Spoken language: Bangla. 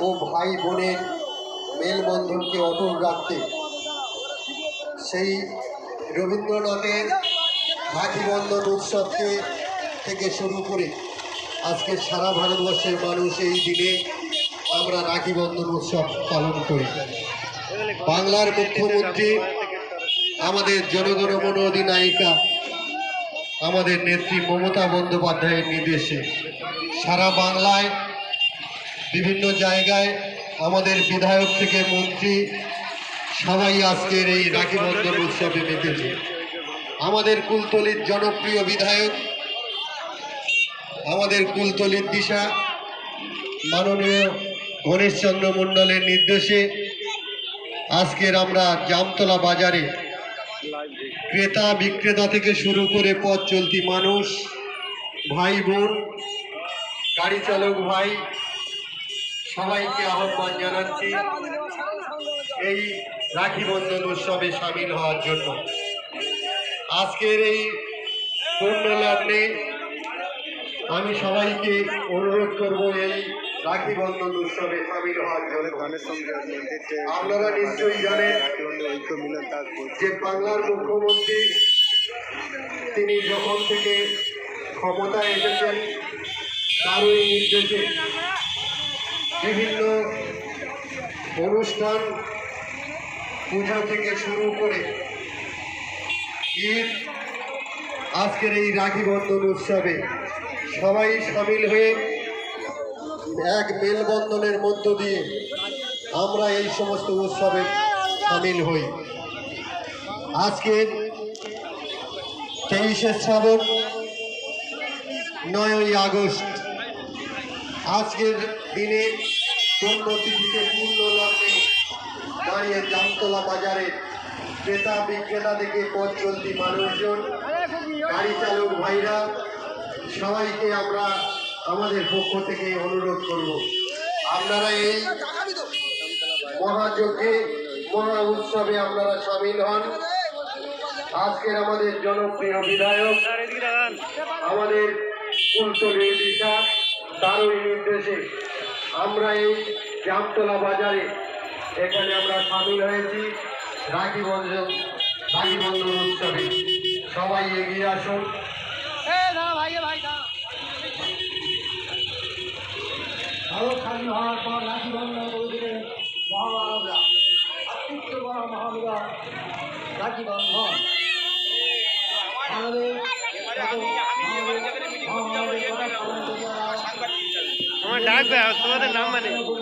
ও ভাই বোনের মেলবন্ধনকে অটল রাখতে। সেই রবীন্দ্রনাথের রাখি উৎসবকে থেকে শুরু করে আজকে সারা ভারতবর্ষের মানুষ এই দিনে আমরা রাখি বন্ধন উৎসব পালন করি। বাংলার মুখ্যমন্ত্রী, আমাদের জনগণমন অধিনায়িকা, আমাদের নেত্রী মমতা বন্দ্যোপাধ্যায়ের নির্দেশে সারা বাংলায় বিভিন্ন জায়গায় আমাদের বিধায়ক থেকে মন্ত্রী সবাই আজকের এই রাখি বন্ধন উৎসবে মেতেছে আমাদের কুলতলির জনপ্রিয় বিধায়ক, আমাদের কুলতলির দিশা, মাননীয় গণেশচন্দ্র মণ্ডলের নির্দেশে আজকের আমরা জামতলা বাজারে ক্রেতা বিক্রেতা থেকে শুরু করে পথ চলতি মানুষ, ভাই বোন, গাড়ি চালক ভাই সবাইকে আহ্বান জানাচ্ছি। এই রাখি বন্ধন উৎসবে সামিল হওয়ার জন্য। আজকের এই পূর্ণ লগ্নে আমি সবাইকে অনুরোধ করব এই রাখি বন্ধন উৎসবে সামিল হওয়ার জন্য। গানের সঙ্গে আপনারা নিশ্চয়ই জানেন যে বাংলার মুখ্যমন্ত্রী তিনি যখন থেকে ক্ষমতায় এসেছেন তার ওই নির্দেশে বিভিন্ন অনুষ্ঠান পূজা থেকে শুরু করে ঈদ, আজকের এই রাখি বন্ধন উৎসবে সবাই সামিল হয়ে এক মেলবন্ধনের মধ্য দিয়ে আমরা এই সমস্ত উৎসবে সামিল হই। আজকের তেইশে শ্রাবণ, নয়ই আগস্ট। আজকের দিনে পূর্ণতিথিতে পূর্ণ লগ্নে দাঁড়িয়ে জামতলা বাজারে ক্রেতা বিক্রেতা থেকে পথ চলতি মানুষজন, গাড়ি চালক ভাইরা, সবাইকে আমরা আমাদের পক্ষ থেকে অনুরোধ করব। আপনারা এই মহাযজ্ঞে, মহা উৎসবে আপনারা সামিল হন। আজকের আমাদের জনপ্রিয় বিধায়ক, আমাদের কুলতলি দিশা তারই নির্দেশে আমরা এই জামতলা বাজারে এখানে আমরা সামিল হয়েছি রাখি বন্ধন রাখি বন্ধন উৎসবে। সবাই এগিয়ে আসুন। ভারত স্বাধীন হওয়ার পর রাখি বন্ধন করেছিলেন মহামানবরা অত্যুত্ত বড় মহানবরা রাখি বন্ধন আমাদের डाक्टर तो नाम नहीं